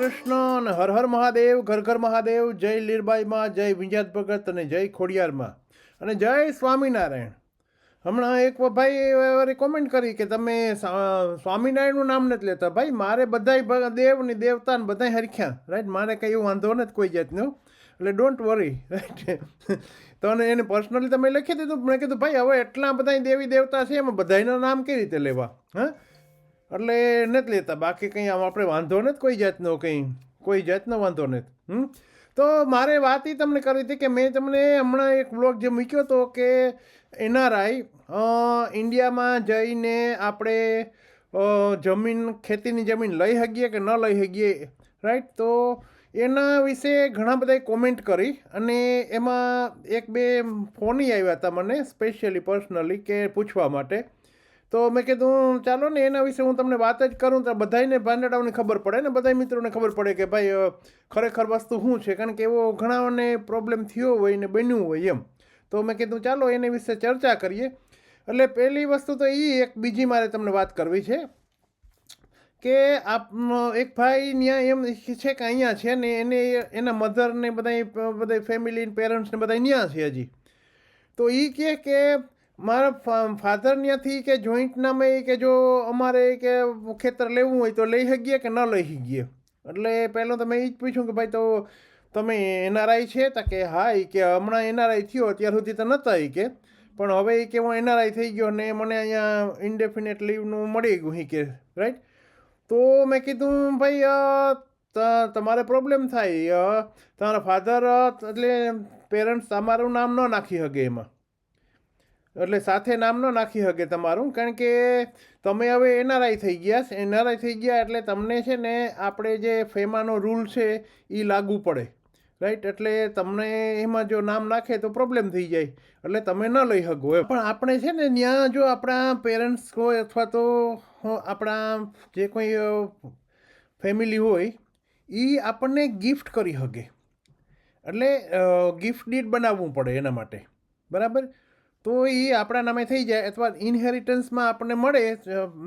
કૃષ્ણ અને હર હર મહાદેવ, ઘર ઘર મહાદેવ, જય લીરબાઈમાં જય વિંજાત ભગત અને જય ખોડિયારમાં અને જય સ્વામિનારાયણ. હમણાં એક ભાઈ કોમેન્ટ કરી કે તમે સ્વામિનારાયણનું નામ નથી લેતા. ભાઈ, મારે બધાય દેવ ને દેવતા ને બધાય હરખ્યા. રાઈટ મારે કંઈ એવું વાંધો નથી કોઈ જાતનો. એટલે ડોન્ટ વરી રાઈટ તો એને પર્સનલી તમે લખી દીધું. મેં કીધું, ભાઈ, હવે એટલા બધા દેવી દેવતા છે, એમાં બધાના નામ કેવી રીતે લેવા? હા? એટલે નથી લેતા. બાકી કંઈ આમ આપણે વાંધો નથી કોઈ જાતનો કંઈ. કોઈ જાતનો વાંધો નથી. હમ? તો મારે વાત એ તમને કરી હતી કે મેં તમને હમણાં એક બ્લોગ જે મૂક્યો હતો કે એનઆરઆઈ ઇન્ડિયામાં જઈને આપણે જમીન, ખેતીની જમીન લઈ શકીએ કે ન લઈ શકીએ? રાઈટ તો એના વિશે ઘણા બધા કોમેન્ટ કરી અને એમાં એક બે ફોની આવ્યા હતા મને સ્પેશિયલી પર્સનલી કે પૂછવા માટે. તો મેં કીધું ચાલો ને, એના વિશે હું તમને વાત જ કરું. તો બધાને ભાંડડાઓને ખબર પડે ને બધા મિત્રોને ખબર પડે કે ભાઈ ખરેખર વસ્તુ શું છે? કારણ કે એવો ઘણાને પ્રોબ્લેમ થયો હોય ને બન્યું હોય એમ. તો મેં કીધું, ચાલો એને વિશે ચર્ચા કરીએ. એટલે પહેલી વસ્તુ તો એ એક બીજી મારે તમને વાત કરવી છે કે આપ એક ભાઈ ત્યાં એમ છે કે અહીંયા છે ને, એને એના મધરને બધા બધા ફેમિલી પેરેન્ટ્સને બધા ત્યાં છે હજી. તો એ કહે કે મારા ફાધર ત્યાંથી કે જોઈન્ટનામાં ઈ કે જો અમારે કે ખેતર લેવું હોય તો લઈ શકીએ કે ન લઈ શકીએ? એટલે પહેલો તો મેં એ જ પૂછ્યું કે ભાઈ તો તમે એનઆરઆઈ છે તો કે હા એ કે હમણાં એનઆરઆઈ થયો, અત્યાર સુધી તો નહોતા એ કે. પણ હવે એ કે હું એનઆરઆઈ થઈ ગયો ને મને અહીંયા ઇન્ડેફિનેટ લીવનું મળી ગયું ઈ કે રાઈટ તો મેં કીધું, ભાઈ તમારે પ્રોબ્લેમ થાય તમારા ફાધર એટલે પેરેન્ટ્સ તમારું નામ ન નાખી શકે એમાં. એટલે સાથે નામ ન નાખી શકે તમારું, કારણ કે તમે હવે એનઆરઆઈ થઈ ગયા એનઆરઆઈ થઈ ગયા એટલે તમને છે ને આપણે જે ફેમાનો રૂલ છે એ લાગુ પડે. રાઈટ એટલે તમને એમાં જો નામ નાખે તો પ્રોબ્લેમ થઈ જાય. એટલે તમે ન લઈ શકો એમ. પણ આપણે છે ને ત્યાં જો આપણા પેરેન્ટ્સ હોય અથવા તો આપણા જે કોઈ ફેમિલી હોય એ આપણને ગિફ્ટ કરી શકે એટલે ગિફ્ટ ડીડ બનાવવું પડે એના માટે. બરાબર? તો એ આપણા નામે થઈ જાય અથવા ઇનહેરિટન્સમાં આપણને મળે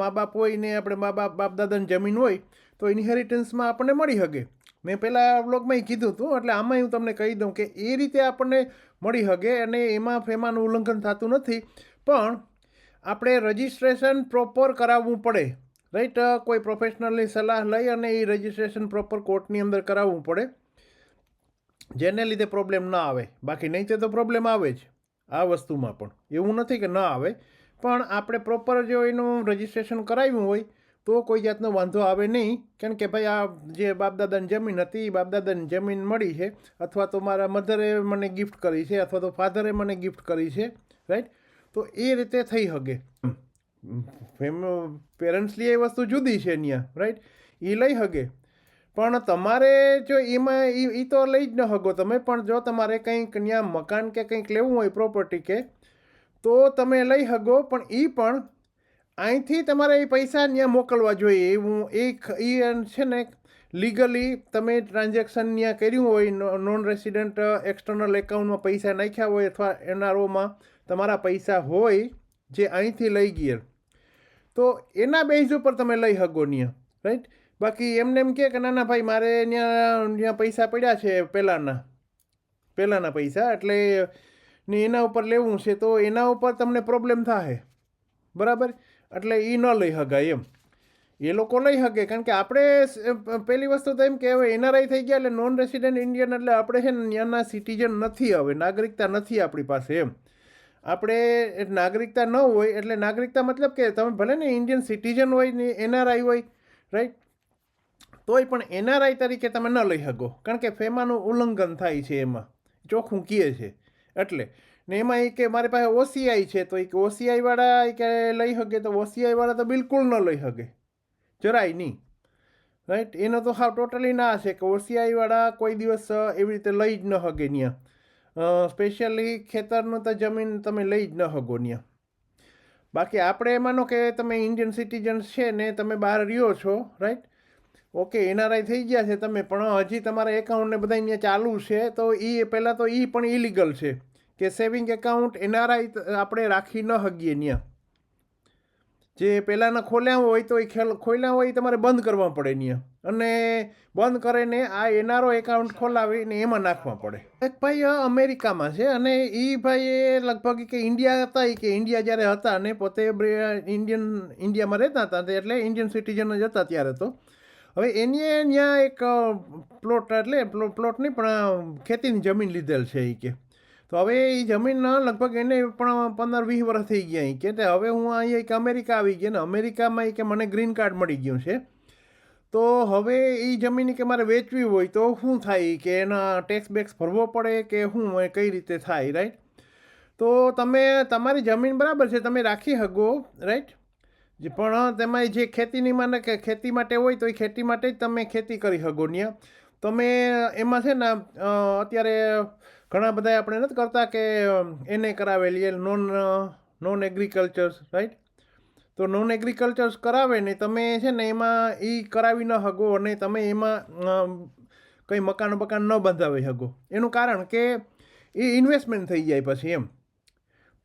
મા બાપ હોય ને આપણે મા બાપ બાપ દાદાની જમીન હોય, તો ઇનહેરિટન્સમાં આપણને મળી શકે મેં પહેલાં બ્લોગમાં કીધું હતું, એટલે આમાં હું તમને કહી દઉં કે એ રીતે આપણને મળી શકે અને એમાં ફેમાનું ઉલ્લંઘન થતું નથી. પણ આપણે રજિસ્ટ્રેશન પ્રોપર કરાવવું પડે રાઈટ કોઈ પ્રોફેશનલની સલાહ લઈ અને એ રજિસ્ટ્રેશન પ્રોપર કોર્ટની અંદર કરાવવું પડે, જેને લીધે પ્રોબ્લેમ ના આવે. બાકી નહીં તો પ્રોબ્લેમ આવે જ. આ વસ્તુમાં પણ. એવું નથી કે ન આવે, પણ આપણે પ્રોપર જો એનું રજિસ્ટ્રેશન કરાવ્યું હોય, તો કોઈ જાતનો વાંધો આવે નહીં. કારણ કે ભાઈ આ જે બાપદાદાની જમીન હતી, એ બાપદાદાની જમીન મળી છે, અથવા તો મારા મધરે મને ગિફ્ટ કરી છે, અથવા તો ફાધરે મને ગિફ્ટ કરી છે રાઈટ તો એ રીતે થઈ શકે. ફેમ પેરેન્ટ્સલી એ વસ્તુ જુદી છે ત્યાં રાઈટ એ લઈ શકે. પણ તમારે જો એમાં એ એ તો લઈ જ ન શકો તમે, પણ જો તમારે કંઈક ત્યાં મકાન કે કંઈક લેવું હોય પ્રોપર્ટી કે, તો તમે લઈ શકો, પણ એ પણ અહીંથી તમારે એ પૈસા ત્યાં મોકલવા જોઈએ. એવું એ એ છે ને લીગલી તમે ટ્રાન્ઝેક્શન ત્યાં કર્યું હોય નોન રેસિડન્ટ એક્સટર્નલ એકાઉન્ટમાં પૈસા નાખ્યા હોય અથવા એનઆરઓમાં તમારા પૈસા હોય, જે અહીંથી લઈ ગયા તો એના બેઝ ઉપર તમે લઈ શકો ત્યાં રાઈટ બાકી એમને એમ કે ના ના, ભાઈ, મારે ત્યાં ત્યાં પૈસા પડ્યા છે પહેલાંના પહેલાંના પૈસા, એટલે ને એના ઉપર લેવું છે, તો એના ઉપર તમને પ્રોબ્લેમ થાય બરાબર? એટલે એ ન લઈ શકાય એમ. એ લોકો લઈ શકે કારણ કે આપણે પહેલી વસ્તુ તો એમ કે હવે એનઆરઆઈ થઈ ગયા એટલે નોન રેસિડેન્ટ ઇન્ડિયન એટલે આપણે છે ને ત્યાંના સિટીઝન નથી હવે, નાગરિકતા નથી આપણી પાસે એમ. આપણે નાગરિકતા ન હોય, એટલે નાગરિકતા મતલબ કે તમે ભલે ને ઇન્ડિયન સિટીઝન હોય ને એનઆરઆઈ હોય રાઈટ તોય પણ એનઆરઆઈ તરીકે તમે ન લઈ શકો. કારણ કે ફેમાનું ઉલ્લંઘન થાય છે એમાં. ચોખ્ખું કહે છે. એટલે, ને એમાં એ કે મારી પાસે ઓસીઆઈ છે, તો એ કે ઓસીઆઈવાળા એ કે લઈ શકે તો ઓસીઆઈવાળા તો બિલકુલ ન લઈ શકે જરાય નહીં. રાઈટ એનો તો હાવ ટોટલી ના છે કે ઓસીઆઈવાળા કોઈ દિવસ એવી રીતે લઈ જ ન શકે ત્યાં સ્પેશિયલી ખેતરનું તો જમીન તમે લઈ જ ન શકો ત્યાં બાકી આપણે માનો કે તમે ઇન્ડિયન સિટીઝન્સ છે ને તમે બહાર રહ્યો છો રાઈટ ઓકે, એનઆરઆઈ થઈ ગયા છે તમે, પણ હજી તમારા એકાઉન્ટને બધા અહીંયા ચાલુ છે, તો એ પહેલાં તો એ પણ ઇલીગલ છે કે સેવિંગ એકાઉન્ટ એનઆરઆઈ આપણે રાખી ન શકીએ ત્યાં જે પહેલાંના ખોલ્યા હોય તો એ ખેલ, ખોલ્યા હોય એ તમારે બંધ કરવા પડે ત્યાં અને બંધ કરીને આ એનઆરઓ એકાઉન્ટ ખોલાવીને એમાં નાખવા પડે. એક ભાઈ અમેરિકામાં છે અને એ ભાઈએ લગભગ કે ઇન્ડિયા હતા એ કે ઇન્ડિયા જ્યારે હતા અને પોતે ઇન્ડિયન, ઇન્ડિયામાં રહેતા હતા, એટલે ઇન્ડિયન સિટીઝન જ હતા ત્યારે તો. હવે એની ત્યાં એક પ્લોટ એટલે પ્લોટ નહીં, પણ ખેતીની જમીન લીધેલ છે એ કે. તો હવે એ જમીન લગભગ એને પણ પંદર વીસ વર્ષ થઈ ગયા કે. હવે હું અહીંયા એક અમેરિકા આવી ગયા ને, અમેરિકામાં એ કે મને ગ્રીન કાર્ડ મળી ગયું છે. તો હવે એ જમીન કે મારે વેચવી હોય તો શું થાય કે? એના ટેક્સ બેક્સ ભરવો પડે કે શું કઈ રીતે થાય રાઈટ તો તમે, તમારી જમીન બરાબર છે, તમે રાખી શકો રાઈટ પણ તેમાં જે ખેતીની માને કે ખેતી માટે હોય તો એ ખેતી માટે જ તમે ખેતી કરી શકો ત્યાં તમે એમાં છે ને અત્યારે ઘણા બધા આપણે નથી કરતા કે એને કરાવેલી એ નોન નોન એગ્રીકલ્ચર્સ રાઈટ? તો નોન એગ્રીકલ્ચર્સ કરાવે ને તમે છે ને એમાં એ કરાવી ન શકો અને તમે એમાં કંઈ મકાન બકાન ન બંધાવી શકો. એનું કારણ કે એ ઇન્વેસ્ટમેન્ટ થઈ જાય પછી એમ.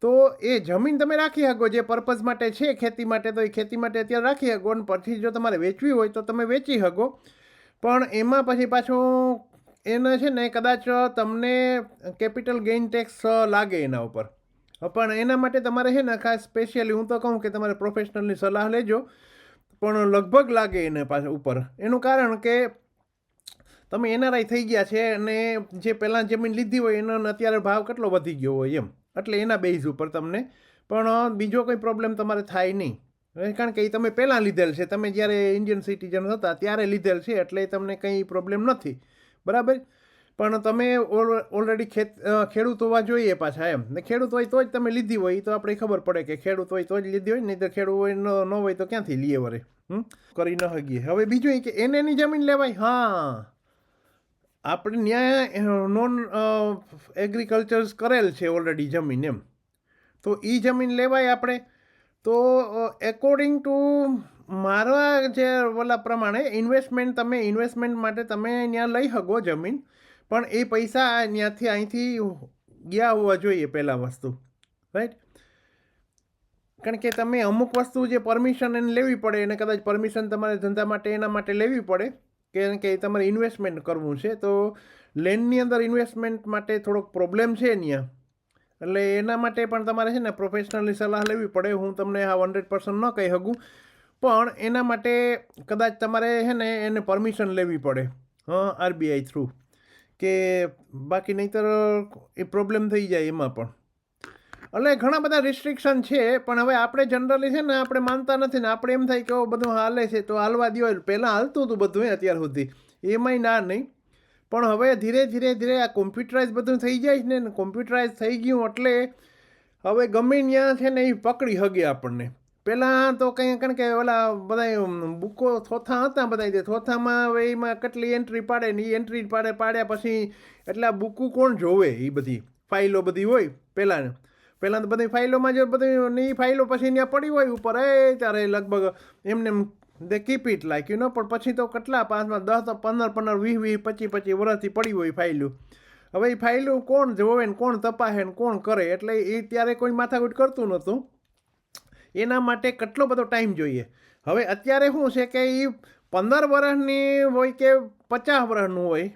તો એ જમીન તમે રાખી શકો, જે પર્પઝ માટે છે, ખેતી માટે, તો એ ખેતી માટે અત્યારે રાખી શકો અને પછી જો તમારે વેચવી હોય તો તમે વેચી શકો. પણ એમાં પછી પાછું એને છે ને કદાચ તમને કેપિટલ ગેઇન ટેક્સ લાગે એના ઉપર. પણ એના માટે તમારે છે ને ખાસ સ્પેશિયલી હું તો કહું કે તમારે પ્રોફેશનલની સલાહ લેજો. પણ લગભગ લાગે એને પાછળ ઉપર. એનું કારણ કે તમે એનઆરઆઈ થઈ ગયા છે અને જે પહેલાં જમીન લીધી હોય એનો અત્યારે ભાવ કેટલો વધી ગયો હોય એમ. એટલે એના બેઝ ઉપર તમને, પણ બીજો કોઈ પ્રોબ્લેમ તમારે થાય નહીં. કારણ કે એ તમે પહેલાં લીધેલ છે. તમે જ્યારે ઇન્ડિયન સિટીઝન હતા ત્યારે લીધેલ છે, એટલે તમને કંઈ પ્રોબ્લેમ નથી. બરાબર? પણ તમે ઓલરેડી ખેત ખેડૂત હોવા જોઈએ પાછા એમ. ને ખેડૂત હોય તો જ તમે લીધી હોય, તો આપણે ખબર પડે કે ખેડૂત હોય તો જ લીધી હોય નહીં તો ખેડૂત હોય ન હોય તો ક્યાંથી લઈએ વરે? કરી ન હગીએ હવે બીજું એ કે એને એની જમીન લેવાય? હા. આપણે ન્યાય નોન એગ્રીકલ્ચર્સ કરેલ છે ઓલરેડી જમીન એમ. તો એ જમીન લેવાય આપણે. તો એકોર્ડિંગ ટુ મારા જે ઓલા પ્રમાણે ઇન્વેસ્ટમેન્ટ તમે ઇન્વેસ્ટમેન્ટ માટે તમે ત્યાં લઈ શકો જમીન, પણ એ પૈસા ત્યાંથી અહીંથી ગયા હોવા જોઈએ પહેલાં વસ્તુ. રાઈટ કારણ કે તમે અમુક વસ્તુ જે પરમિશન એને લેવી પડે, એને કદાચ પરમિશન તમારે ધંધા માટે, એના માટે લેવી પડે કારણ કે તમારે ઇન્વેસ્ટમેન્ટ કરવું છે, તો લેન્ડની અંદર ઇન્વેસ્ટમેન્ટ માટે થોડોક પ્રોબ્લેમ છે ત્યાં એટલે એના માટે પણ તમારે છે ને પ્રોફેશનલની સલાહ લેવી પડે, હું તમને આ હંડ્રેડ પર્સન્ટ ન કહી શકું. પણ એના માટે કદાચ તમારે છે ને એને પરમિશન લેવી પડે, હા આરબીઆઈ થ્રુ કે બાકી નહીંતર એ પ્રોબ્લેમ થઈ જાય એમાં પણ. એટલે ઘણા બધા રિસ્ટ્રિક્શન છે, પણ હવે આપણે જનરલી છે ને આપણે માનતા નથી ને આપણે એમ થાય કે બધું હાલે છે, તો હાલવા દો પહેલાં હાલતું હતું બધું અત્યાર સુધી. એમાંય ના નહીં. પણ હવે ધીરે ધીરે ધીરે આ કોમ્પ્યુટરાઇઝ બધું થઈ જાય છે ને કોમ્પ્યુટરાઇઝ થઈ ગયું એટલે હવે ગમે ત્યાં છે ને એ પકડી હગે આપણને. પહેલાં તો કંઈ, કારણ કે ઓલા બધા બુકો થોથા હતા બધા તે, થોથામાં હવે એમાં કેટલી એન્ટ્રી પાડે ને એ એન્ટ્રી પાડે, પાડ્યા પછી એટલા બુકું કોણ જોવે એ બધી? ફાઇલો બધી હોય પહેલાં પહેલાં તો બધી ફાઇલોમાં જો બધી ની ફાઇલો પછી ત્યાં પડી હોય ઉપર, એ ત્યારે લગભગ એમને એમ they keep it like you know પણ પછી તો કેટલા, પાંચમાં દસ પંદર પંદર, વીસ વીસ, પચીસ પચીસ વર્ષથી પડી હોય ફાઇલું. હવે એ ફાઇલો કોણ જોવે ને કોણ તપાસે ને કોણ કરે, એટલે એ ત્યારે કોઈ માથાકૂટ કરતું નહોતું. એના માટે કેટલો બધો ટાઈમ જોઈએ. હવે અત્યારે શું છે કે એ પંદર વર્ષની હોય કે પચાસ વર્ષનું હોય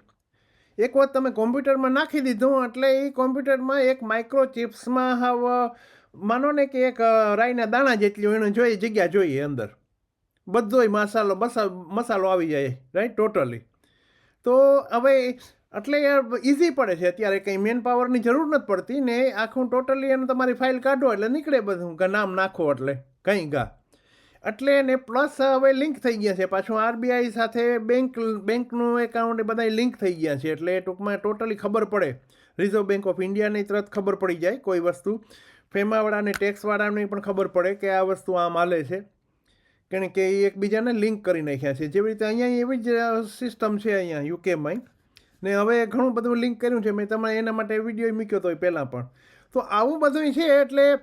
એક વાત તમે કોમ્પ્યુટરમાં નાખી દીધું, એટલે એ કોમ્પ્યુટરમાં એક માઇક્રોચિપ્સમાં હાવ માનો ને કે એક રાઈના દાણા જેટલી એને જોઈએ જગ્યા જોઈએ અંદર. બધોય મસાલો મસા મસાલો આવી જાય રાઈટ ટોટલી તો હવે એટલે ઇઝી પડે છે. અત્યારે કંઈ મેન પાવરની જરૂર નથી પડતી ને આખું ટોટલી એનું તમારી ફાઇલ કાઢો એટલે નીકળે બધું. નામ નાખો એટલે. કંઈ ગા. એટલે ને પ્લસ હવે લિંક થઈ ગયા છે. પાછું આરબીઆઈ સાથે બેંક બેંકનું એકાઉન્ટ એ બધા લિંક થઈ ગયા છે. એટલે ટૂંકમાં ટોટલી ખબર પડે. રિઝર્વ બેંક ઓફ ઇન્ડિયાને તરત ખબર પડી જાય કોઈ વસ્તુ. ફેમાવાળાને ટેક્સવાળાને પણ ખબર પડે કે આ વસ્તુ આમ હાલે છે. કારણ કે એ એકબીજાને લિંક કરી નાખ્યા છે. જેવી રીતે અહીંયા એવી જ સિસ્ટમ છે અહીંયા યુકેમાં ને હવે ઘણું બધું લિંક કર્યું છે. મેં તમારે એના માટે વીડિયો મૂક્યો હતો પહેલાં પણ. તો આવું બધું છે એટલે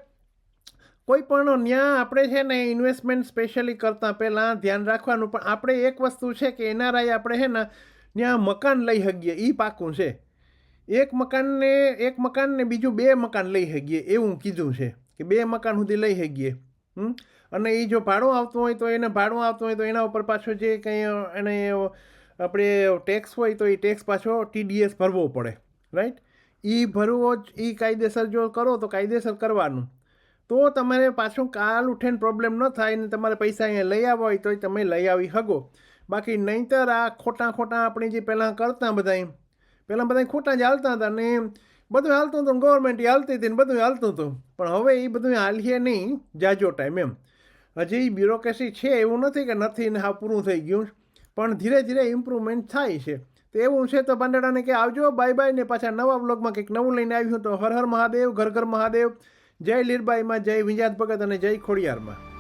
કોઈ પણ ત્યાં આપણે છે ને ઇન્વેસ્ટમેન્ટ સ્પેશિયલી કરતાં પહેલાં ધ્યાન રાખવાનું. પણ આપણે એક વસ્તુ છે કે એનઆરઆઈ આપણે છે ને ત્યાં મકાન લઈ શકીએ એ પાકું છે. એક મકાનને એક મકાનને બીજું બે મકાન લઈ શકીએ એવું કીધું છે કે બે મકાન સુધી લઈ શકીએ અને એ જો ભાડું આવતું હોય તો એને ભાડું આવતું હોય તો એના ઉપર પાછો જે કંઈ એને આપણે ટેક્સ હોય તો એ ટેક્સ પાછો ટીડીએસ ભરવો પડે. રાઈટ એ ભરવો જ એ કાયદેસર જો કરો તો કાયદેસર કરવાનું. તો તમારે પાછું કાલ ઉઠીને પ્રોબ્લેમ ન થાય ને તમારે પૈસા અહીંયા લઈ આવવા હોય તો તમે લઈ આવી શકો બાકી નહીંતર આ ખોટા ખોટા આપણે જે પહેલાં કરતા બધા પહેલાં બધા ખોટા જ હાલતા હતા ને બધું હાલતું હતું ગવર્મેન્ટ હાલતી હતી ને બધું હાલતું હતું. પણ હવે એ બધું હાલીએ નહીં, જાજો ટાઈમ એમ. હજી બ્યુરોક્રેસી છે એવું નથી કે નથી ને હા પૂરું થઈ ગયું. પણ ધીરે ધીરે ઇમ્પ્રુવમેન્ટ થાય છે. તો એવું છે તો પાંદડાને કે આવજો બાય બાય ને પાછા નવા બ્લોગમાં કંઈક નવું લઈને આવ્યું તો હર હર મહાદેવ, ઘર ઘર મહાદેવ. જય લીરબાઈમાં જય વિંજાત ભગત અને જય ખોડિયારમાં.